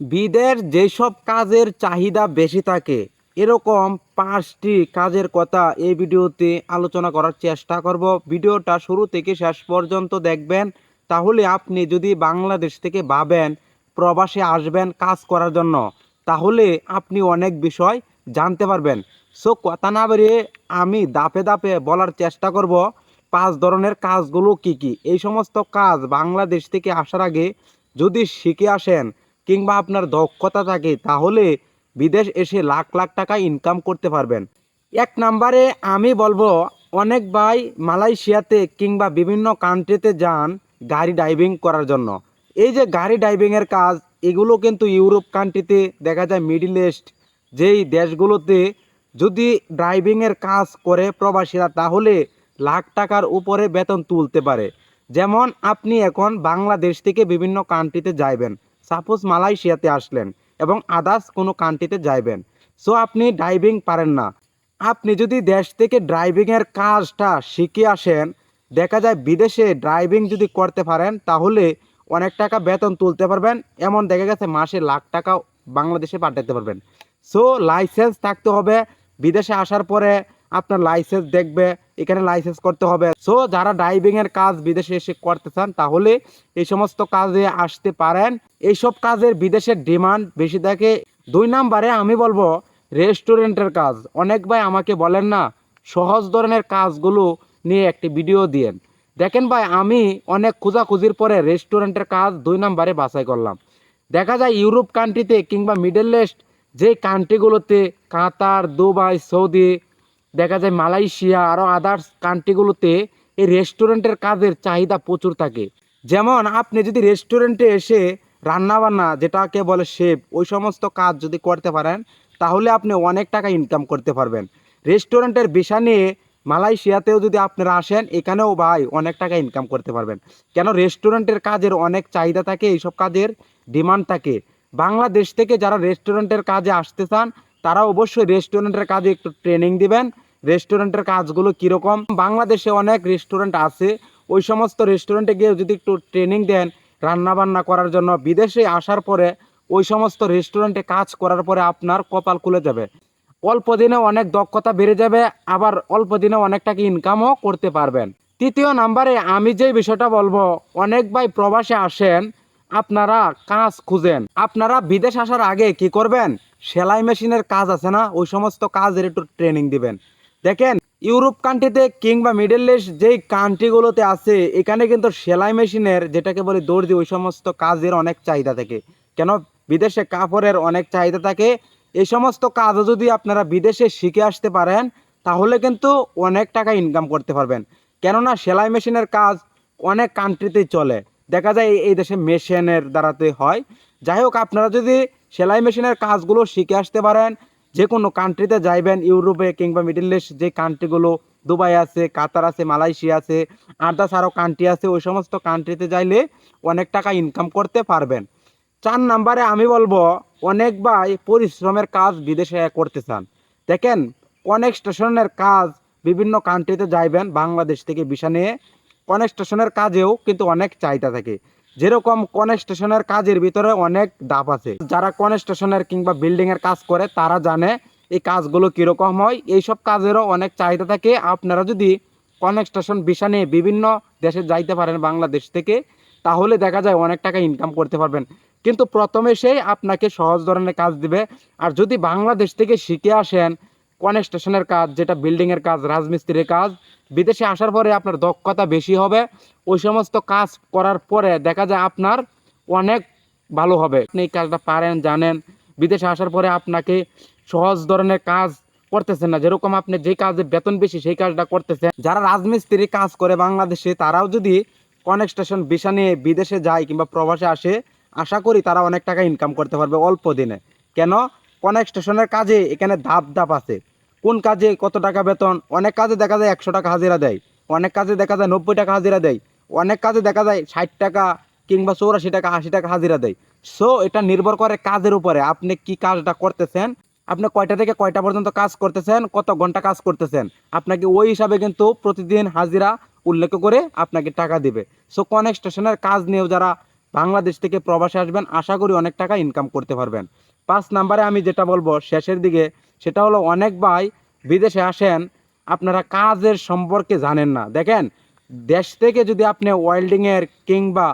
বিদের যেসব কাজের চাহিদা বেশি থাকে, এরকম পাঁচটি কাজের কথা এই ভিডিওতে আলোচনা করার চেষ্টা করব। ভিডিওটা শুরু থেকে শেষ পর্যন্ত দেখবেন। তাহলে আপনি যদি বাংলাদেশ থেকে ভাবেন, প্রবাসে আসবেন কাজ করার জন্য, তাহলে আপনি অনেক বিষয় জানতে পারবেন। সো কথা না বেরিয়ে আমি দাপে দাপে বলার চেষ্টা করব, পাঁচ ধরনের কাজগুলো কি কি? এই সমস্ত কাজ বাংলাদেশ থেকে আসার আগে যদি শিখে আসেন কিংবা আপনার দক্ষতা থাকে, তাহলে বিদেশ এসে লাখ লাখ টাকা ইনকাম করতে পারবেন। এক নাম্বারে আমি বলব, অনেক ভাই মালয়েশিয়াতে কিংবা বিভিন্ন কান্ট্রিতে যান গাড়ি ড্রাইভিং করার জন্য। এই যে গাড়ি ড্রাইভিংয়ের কাজ, এগুলো কিন্তু ইউরোপ কান্ট্রিতে দেখা যায় মিডিল ইস্ট যেই দেশগুলোতে যদি ড্রাইভিংয়ের কাজ করে প্রবাসীরা, তাহলে লাখ টাকার উপরে বেতন তুলতে পারে। যেমন আপনি এখন বাংলাদেশ থেকে বিভিন্ন কান্ট্রিতে যাইবেন। সাপোজ মালয়েশিয়াতে আসলেন এবং আদার্স কোনো কান্ট্রিতে যাইবেন। সো আপনি ড্রাইভিং পারেন না। আপনি যদি দেশ থেকে ড্রাইভিংয়ের কাজটা শিখে আসেন, দেখা যায় বিদেশে ড্রাইভিং যদি করতে পারেন, তাহলে অনেক টাকা বেতন তুলতে পারবেন। এমন দেখা গেছে মাসে লাখ টাকা বাংলাদেশে পাঠাতে পারবেন। সো লাইসেন্স থাকতে হবে। বিদেশে আসার পরে আপনার লাইসেন্স দেখবে। এখানে লাইসেন্স করতে হবে। সো যারা ড্রাইভিংয়ের কাজ বিদেশে এসে করতে চান, তাহলে এই সমস্ত কাজে আসতে পারেন। এইসব কাজের বিদেশের ডিমান্ড বেশি থাকে। দুই নাম্বারে আমি বলব রেস্টুরেন্টের কাজ। অনেক ভাই আমাকে বলেন না, সহজ ধরনের কাজগুলো নিয়ে একটি ভিডিও দিয়েন। দেখেন ভাই, আমি অনেক খোঁজাখুঁজির পরে রেস্টুরেন্টের কাজ দুই নাম্বারে বাছাই করলাম। দেখা যায়, ইউরোপ কান্ট্রিতে কিংবা মিডল ইস্ট যে কান্ট্রিগুলোতে কাতার, দুবাই, সৌদি দেখা যায় মালয়েশিয়া আরও আদার্স কান্ট্রিগুলোতে এই রেস্টুরেন্টের কাজের চাহিদা প্রচুর থাকে। যেমন আপনি যদি রেস্টুরেন্টে এসে রান্নাবান্না, যেটাকে বলে শেফ ওই সমস্ত কাজ যদি করতে পারেন, তাহলে আপনি অনেক টাকা ইনকাম করতে পারবেন। রেস্টুরেন্টের বিষা নিয়ে মালয়েশিয়াতেও যদি আপনারা আসেন, এখানেও ভাই অনেক টাকা ইনকাম করতে পারবেন। কেন রেস্টুরেন্টের কাজের অনেক চাহিদা থাকে, এইসব কাজের ডিমান্ড থাকে। বাংলাদেশ থেকে যারা রেস্টুরেন্টের কাজে আসতে চান, তারা অবশ্যই রেস্টুরেন্টের কাজে একটু ট্রেনিং দিবেন। রেস্টুরেন্টের কাজগুলো কীরকম? বাংলাদেশে অনেক রেস্টুরেন্ট আছে। ওই সমস্ত রেস্টুরেন্টে গিয়ে যদি একটু ট্রেনিং দেন রান্না বান্না করার জন্য, বিদেশে আসার পরে ওই সমস্ত রেস্টুরেন্টে কাজ করার পরে আপনার কপাল খুলে যাবে। অল্প দিনে অনেক দক্ষতা বেড়ে যাবে, আবার অল্প দিনে অনেক টাকা ইনকামও করতে পারবেন। তৃতীয় নাম্বারে আমি যে বিষয়টা বলব, অনেক ভাই প্রবাসে আসেন, আপনারা কাজ খুঁজেন। আপনারা বিদেশ আসার আগে কি করবেন? সেলাই মেশিনের কাজ আছে না? ওই সমস্ত কাজের একটু ট্রেনিং দিবেন। দেখেন, ইউরোপ কান্ট্রিতে কিংবা মিডল ইস্ট যেই কান্ট্রিগুলোতে আছে, এখানে কিন্তু সেলাই মেশিনের যেটাকে বলি দর্জি ওই সমস্ত কাজের অনেক চাহিদা থাকে। কেন? বিদেশে কাপড়ের অনেক চাহিদা থাকে। এই সমস্ত কাজও যদি আপনারা বিদেশে শিখে আসতে পারেন, তাহলে কিন্তু অনেক টাকা ইনকাম করতে পারবেন। কেননা সেলাই মেশিনের কাজ অনেক কান্ট্রিতেই চলে। দেখা যায় এই- দেশে মেশিনের দ্বারাতে হয়। যাই হোক, আপনারা যদি সেলাই মেশিনের কাজগুলো শিখে আসতে পারেন যে কোনো কান্ট্রিতে যাইবেন, ইউরোপে কিংবা মিডল ইস্ট যে কান্ট্রিগুলো দুবাই আছে, কাতার আছে, মালয়েশিয়া আছে আদার্স আরও কান্ট্রি আছে, ওই সমস্ত কান্ট্রিতে যাইলে অনেক টাকা ইনকাম করতে পারবেন। চার নাম্বারে আমি বলব, অনেক পরিশ্রমের কাজ বিদেশে করতে চান। দেখেন, অনেক স্টেশনের কাজ বিভিন্ন কান্ট্রিতে যাইবেন, বাংলাদেশ থেকে ভিসা নিয়ে। অনেক স্টেশনের কাজেও কিন্তু অনেক চাহিদা থাকে। যেরকম কনেকস্টেশনের কাজের ভিতরে অনেক দাপ আছে। যারা কনেকস্টেশনের কিংবা বিল্ডিংয়ের কাজ করে, তারা জানে এই কাজগুলো কীরকম হয়। এইসব কাজেরও অনেক চাহিদা থাকে। আপনারা যদি কনেকস্টেশন ভিসা নিয়ে বিভিন্ন দেশে যাইতে পারেন বাংলাদেশ থেকে, তাহলে দেখা যায় অনেক টাকা ইনকাম করতে পারবেন। কিন্তু প্রথমে সেই আপনাকে সহজ ধরনের কাজ দিবে। আর যদি বাংলাদেশ থেকে শিখে আসেন কনস্ট্রাকশনের কাজ, যেটা বিল্ডিংয়ের কাজ, রাজমিস্ত্রির কাজ, বিদেশে আসার পরে আপনার দক্ষতা বেশি হবে। ওই সমস্ত কাজ করার পরে দেখা যায় আপনার অনেক ভালো হবে। আপনি এই কাজটা পারেন, জানেন। বিদেশে আসার পরে আপনাকে সহজ ধরনের কাজ করতেছেন না। যেরকম আপনি যে কাজে বেতন বেশি, সেই কাজটা করতেছেন। যারা রাজমিস্ত্রি কাজ করে বাংলাদেশে, তারাও যদি কনেকস্টেশন ভিসা নিয়ে বিদেশে যায় কিংবা প্রবাসে আসে, আশা করি তারা অনেক টাকা ইনকাম করতে পারবে অল্প দিনে। কেন? কনেকস্টেশনের কাজে এখানে ধাপ ধাপ আছে। কোন কাজে কত টাকা বেতন? অনেক কাজে দেখা যায় একশো টাকা হাজিরা দেয়। অনেক কাজে দেখা যায় নব্বই টাকা হাজিরা দেয়। অনেক কাজে দেখা যায় ষাট টাকা কিংবা চৌরাশি টাকা, আশি টাকা হাজিরা দেয়। সো এটা নির্ভর করে কাজের উপরে। আপনি কি কাজটা করতেছেন? আপনি কয়টা থেকে কয়টা পর্যন্ত কাজ করতেছেন? কত ঘণ্টা কাজ করতেছেন? আপনাকে ওই হিসাবে কিন্তু প্রতিদিন হাজিরা উল্লেখ করে আপনাকে টাকা দিবে। সো কনেক স্টেশনের কাজ নিয়েও যারা বাংলাদেশ থেকে প্রবাসে আসবেন, আশা করি অনেক টাকা ইনকাম করতে পারবেন। পাঁচ নাম্বারে আমি যেটা বলব, শেষের দিকে সেটা হলো অনেক ভাই বিদেশে আসেন, আপনারা কাজের সম্পর্কে জানেন না। দেখেন, দেশ থেকে যদি আপনি ওয়েল্ডিংয়ের কিংবা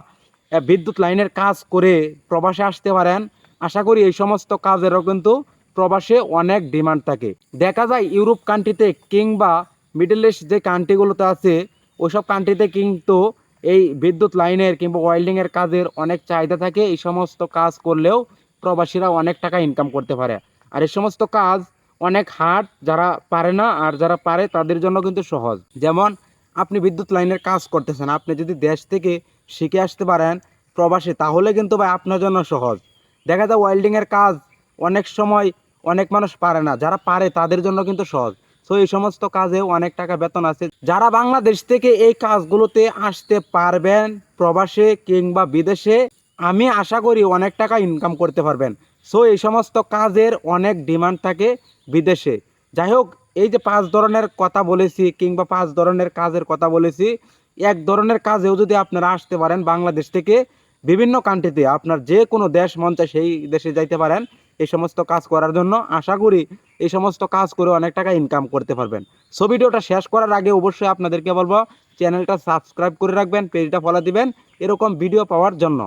বিদ্যুৎ লাইনের কাজ করে প্রবাসে আসতে পারেন, আশা করি এই সমস্ত কাজেরও কিন্তু প্রবাসে অনেক ডিমান্ড থাকে। দেখা যায় ইউরোপ কান্ট্রিতে কিংবা মিডল ইস্ট যে কান্ট্রিগুলোতে আছে, ওইসব কান্ট্রিতে কিন্তু এই বিদ্যুৎ লাইনের কিংবা ওয়েল্ডিংয়ের কাজের অনেক চাহিদা থাকে। এই সমস্ত কাজ করলেও প্রবাসীরা অনেক টাকা ইনকাম করতে পারে। আর এই সমস্ত কাজ অনেক হার্ড যারা পারে না আর যারা পারে তাদের জন্য কিন্তু সহজ। যেমন আপনি বিদ্যুৎ লাইনের কাজ করতেছেন, আপনি যদি দেশ থেকে শিখে আসতে পারেন প্রবাসে, তাহলে কিন্তু ভাই আপনার জন্য সহজ। দেখা যায় ওয়েল্ডিংয়ের কাজ অনেক সময় অনেক মানুষ পারে না, যারা পারে তাদের জন্য কিন্তু সহজ। সো এই সমস্ত কাজে অনেক টাকা বেতন আছে। যারা বাংলাদেশ থেকে এই কাজগুলোতে আসতে পারবেন প্রবাসে কিংবা বিদেশে, আমি আশা করি অনেক টাকা ইনকাম করতে পারবেন। সো এই সমস্ত কাজের অনেক ডিমান্ড থাকে বিদেশে। যাই হোক, এই যে পাঁচ ধরনের কথা বলেছি কিংবা পাঁচ ধরনের কাজের কথা বলেছি, এক ধরনের কাজেও যদি আপনারা আসতে পারেন বাংলাদেশ থেকে বিভিন্ন কান্ট্রিতে আপনার যে কোনো দেশ মন চায় সেই দেশে যাইতে পারেন, এই সমস্ত কাজ করার জন্য আশা করি এই সমস্ত কাজ করে অনেক টাকা ইনকাম করতে পারবেন। সো ভিডিওটা শেষ করার আগে অবশ্যই আপনাদেরকে বলব চ্যানেলটা সাবস্ক্রাইব করে রাখবেন পেজটা ফলো দিবেন, এরকম ভিডিও পাওয়ার জন্য।